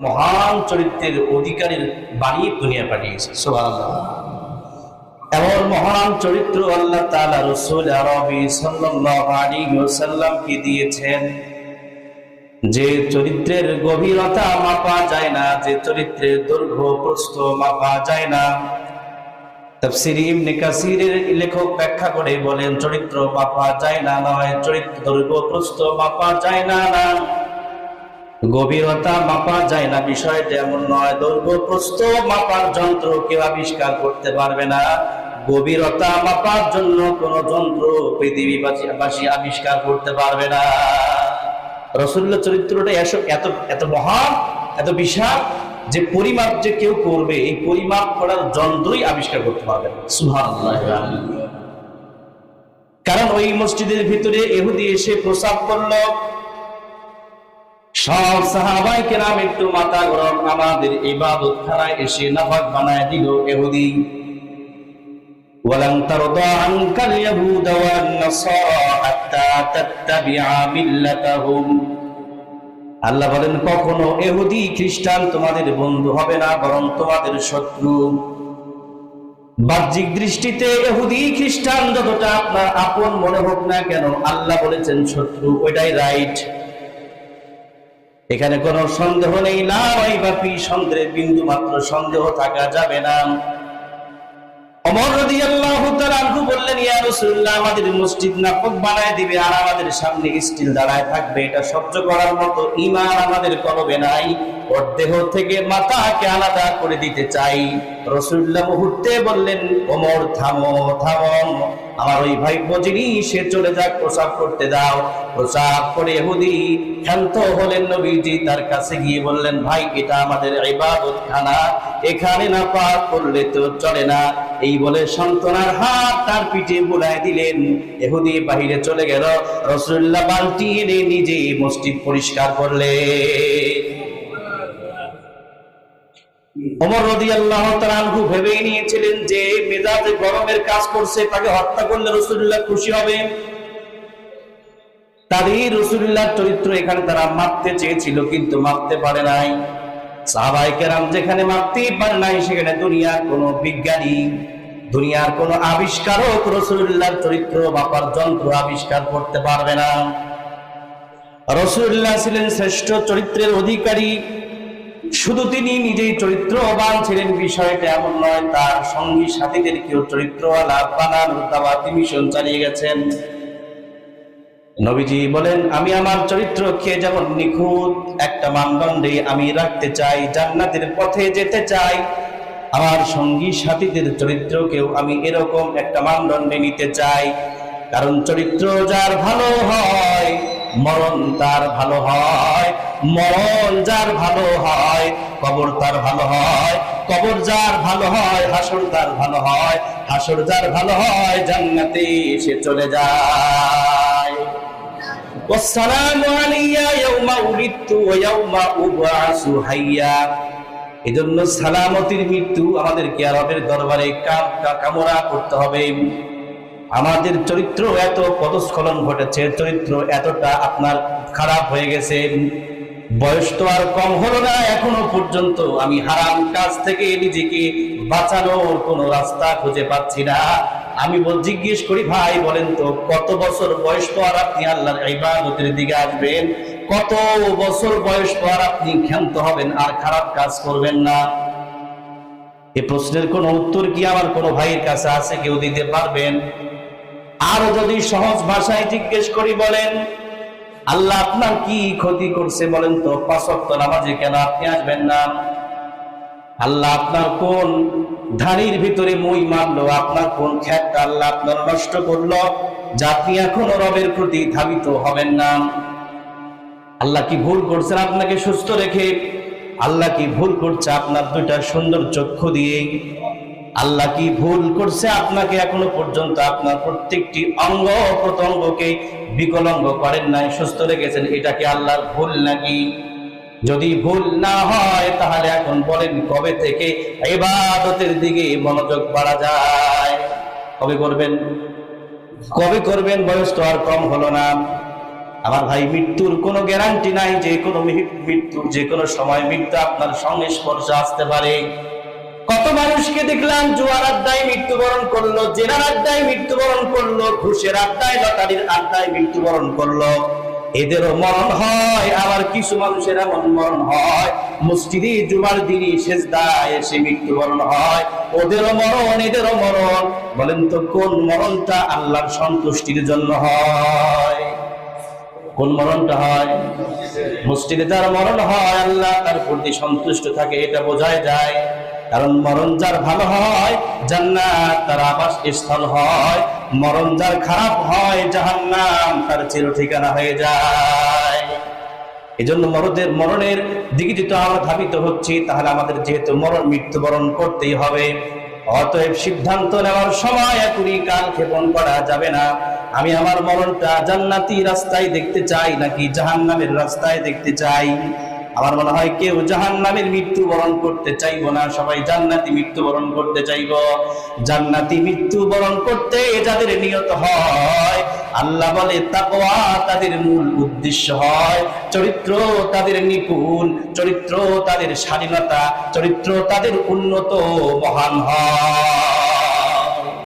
মহান চরিত্রের অধিকারীর বানিয়ে দুনিয়া পাঠিয়েছে। এমন মহান চরিত্র আল্লাহ রাসূল দিয়েছেন। যে চরিত্রের গভীরতা মাপা যায় না, যে চরিত্রের দৈর্ঘ্য প্রস্থ মাপা যায় না। লেখক ব্যাখ্যা করে বলেন, চরিত্র মাপা যায় না নয়, চরিত্র দৈর্ঘ্য প্রস্থ মাপা যায় না না। গভীরতা মাপা যায় না, বিষয়টা এমন নয়। দৈর্ঘ্য প্রস্থ মাপার যন্ত্র কেউ আবিষ্কার করতে পারবে না। গভীরতা মাপার জন্য কোন যন্ত্র পৃথিবীবাসী আবিষ্কার করতে পারবে না। রসুল্লাহ চরিত্রটা এসব এত এত মহান, এত বিশাল যে পরিমাপ যে কেউ করবে, এই পরিমাপ করার যন্ত্রই আবিষ্কার করতে পারবে কারণ ওই মসজিদের ভিতরে এহুদি এসে প্রসাব করল সব সাহাবাই কেরাম একটু মাথা গরম আমাদের ইবাদত খানায় এসে নাফাক বানায় দিল এহুদি ولن ترضى عنك اليهود والنصارى حتى تتبع ملتهم আল্লাহ বলেন কখনো এহুদি খ্রিস্টান তোমাদের বন্ধু হবে না বরং তোমাদের শত্রু বাহ্যিক দৃষ্টিতে এহুদি খ্রিস্টান যতটা আপনার আপন মনে হোক না কেন আল্লাহ বলেছেন শত্রু ওইটাই রাইট এখানে কোনো সন্দেহ নেই, না ওই বাপি, সন্দেহের বিন্দু মাত্র, সন্দেহ থাকা যাবে না। আল্লাহ আমাদের মসজিদ বানায় দিবে আর আমাদের সামনে স্টিল দাঁড়ায় থাকবে। এটা সহ্য করার মতো ইমান আমাদের কলবে নাই। ওর দেহ থেকে মাথাকে আলাদা করে দিতে চাই। রাসূলুল্লাহ মুহূর্তে বললেন, ওমর, থামো থামো। আমার ওই ভাই বজিনি সে চলে যাক, প্রসাব করতে দাও। প্রসাব করে ইহুদি ক্ষান্ত হলেন নবীজি, তার কাছে গিয়ে বললেন, ভাই, এটা আমাদের ইবাদত খানা এখানে না পাক করলে তো চলে না। এই বলে সন্তনার হাত তার পিঠে বুলায় দিলেন। এহুদি বাহিরে চলে গেল। রসুল্লাহ বালটি এনে নিজে মসজিদ পরিষ্কার করলে তারা মারতে পারে নাই। সেখানে দুনিয়ার কোন বিজ্ঞানী, দুনিয়ার কোন আবিষ্কারক রসুল্লাহর চরিত্র বাপার যন্ত্র আবিষ্কার করতে পারবে না। রসুল্লাহ ছিলেন শ্রেষ্ঠ চরিত্রের অধিকারী। শুধু তিনি নিজেই চরিত্রবান ছিলেন, বিষয়টা এমন নয়, তার সঙ্গী সাথীদের কেউ চরিত্রওয়ালা বানানোর দাওয়াতি মিশন চালিয়ে গেছেন। নবীজি বলেন, আমি আমার চরিত্রকে যেমন নিখুঁত, একটা মানদণ্ডে আমি রাখতে চাই, জান্নাতের পথে যেতে চাই। আমার সঙ্গী সাথীদের চরিত্রকেও আমি এরকম একটা মানদণ্ডে নিতে চাই। কারণ চরিত্র যার ভালো হয়, মরণ তার ভালো হয়। মরণ যার ভালো হয়, কবর তার ভালো হয়, কবর যার ভালো হয়, হাসর তার ভালো হয়, হাসর যার ভালো হয়, জান্নাতে সে চলে যায়। এজন্য সালামতির মৃত্যু দরবারে কামরা করতে হবে। আমাদের চরিত্র এত পদস্খলন ঘটেছে, চরিত্র এতটা আপনার খারাপ হয়ে গেছে। বয়স তো আর কম হলো না, এখনও পর্যন্ত আমি হারাম কাজ থেকে নিজেকে বাঁচানোর কোনো রাস্তা খুঁজে পাচ্ছি না। আমি জিজ্ঞেস করি, ভাই, বলেন তো, কত বছর বয়স পর আপনি আল্লাহর ইবাদতের দিকে আসবেন? কত বছর বয়স পর আপনি ক্ষান্ত হবেন আর খারাপ কাজ করবেন না? এ প্রশ্নের কোন উত্তর কি আমার কোন ভাইয়ের কাছে আছে? কেউ দিতে পারবেন? আরও যদি সহজ ভাষায় জিজ্ঞেস করি, বলেন আল্লাহ আপনার কি ক্ষতি করছে বলেন তো? পাঁচ ওয়াক্ত নামাজে কেন আপনি আসবেন না? আল্লাহ আপনার কোন ধানির ভিতরে মই মারলো? আপনার কোন খ্যাতটা আল্লাহ আপনার নষ্ট করল? যা আপনি এখনও রবের প্রতি ধাবিত হবেন না। আল্লাহ কি ভুল করছেন আপনাকে সুস্থ রেখে? আল্লাহ কি ভুল করছে আপনার দুইটা সুন্দর চক্ষু দিয়ে? আল্লাহ কি ভুল করছে? আপনাকে এখনও পর্যন্ত আপনার প্রত্যেকটি অঙ্গ প্রত্যঙ্গকে বিকলঙ্গ করেন নাই, সুস্থ রেখেছেন। এটা কি আল্লাহর ভুল নাকি? যদি ভুল না হয়, তাহলে এখন বলেন কবে থেকে এবাদতের দিকে মনোযোগ বাড়া যায়? কবে করবেন? কবে করবেন? বয়স তো আর কম হলো না। আমার ভাই, মৃত্যুর কোনো গ্যারান্টি নাই যে কোনো মি- মৃত্যু যে কোনো সময় মৃত্যু আপনার সঙ্গে স্পর্শ আসতে পারে। কত মানুষকে দেখলাম জুয়ার আড্ডায় মৃত্যুবরণ করল, জেনার আড্ডায় মৃত্যুবরণ করল, ঘুষের আড্ডায়, লটারির আড্ডায় মৃত্যুবরণ করল। এদেরও মরণ হয়, আবার কিছু মানুষের এমন মরণ হয়। মসজিদে জুমার দিনই শেষদায় এসে মৃত্যুবরণ হয়। ওদেরও মরণ, এদেরও মরণ। বলেন তো, কোন মরণটা আল্লাহর সন্তুষ্টির জন্য হয়? কোন মরণটা হয়? মসজিদে যার মরণ হয়, আল্লাহ তার প্রতি সন্তুষ্ট থাকে, এটা বোঝায় যায়। কারণ মরণ যার ভালো হয়, জান্নাত তার আবাস স্থল হয়। মরণ যার খারাপ হয়, জাহান্নাম তার চির ঠিকানা হয়ে যায়। এই জন্য মরদের মরণের দিকে যেহেতু আমরা ধাবিত হচ্ছি, তাহলে আমাদের যেহেতু মরণ, মৃত্যুবরণ করতেই হবে। অতএব সিদ্ধান্ত নেওয়ার সময় এখনই কাল ক্ষেপণ করা যাবে না। আমি আমার মরণটা জান্নাতি রাস্তায় দেখতে চাই নাকি জাহান্নামের রাস্তায় দেখতে চাই? আমার মনে হয়, কেউ জাহান্নামের মৃত্যুবরণ করতে চাইব না, সবাই জান্নাতি মৃত্যুবরণ করতে চাইব। জান্নাতি মৃত্যুবরণ করতে যাদের নিয়ত হয়, আল্লাহ বলে, তাকওয়া তাদের মূল উদ্দেশ্য হয়। চরিত্র তাদের নিপুণ, চরিত্র তাদের স্বাধীনতা, চরিত্র তাদের উন্নত, মহান হয়।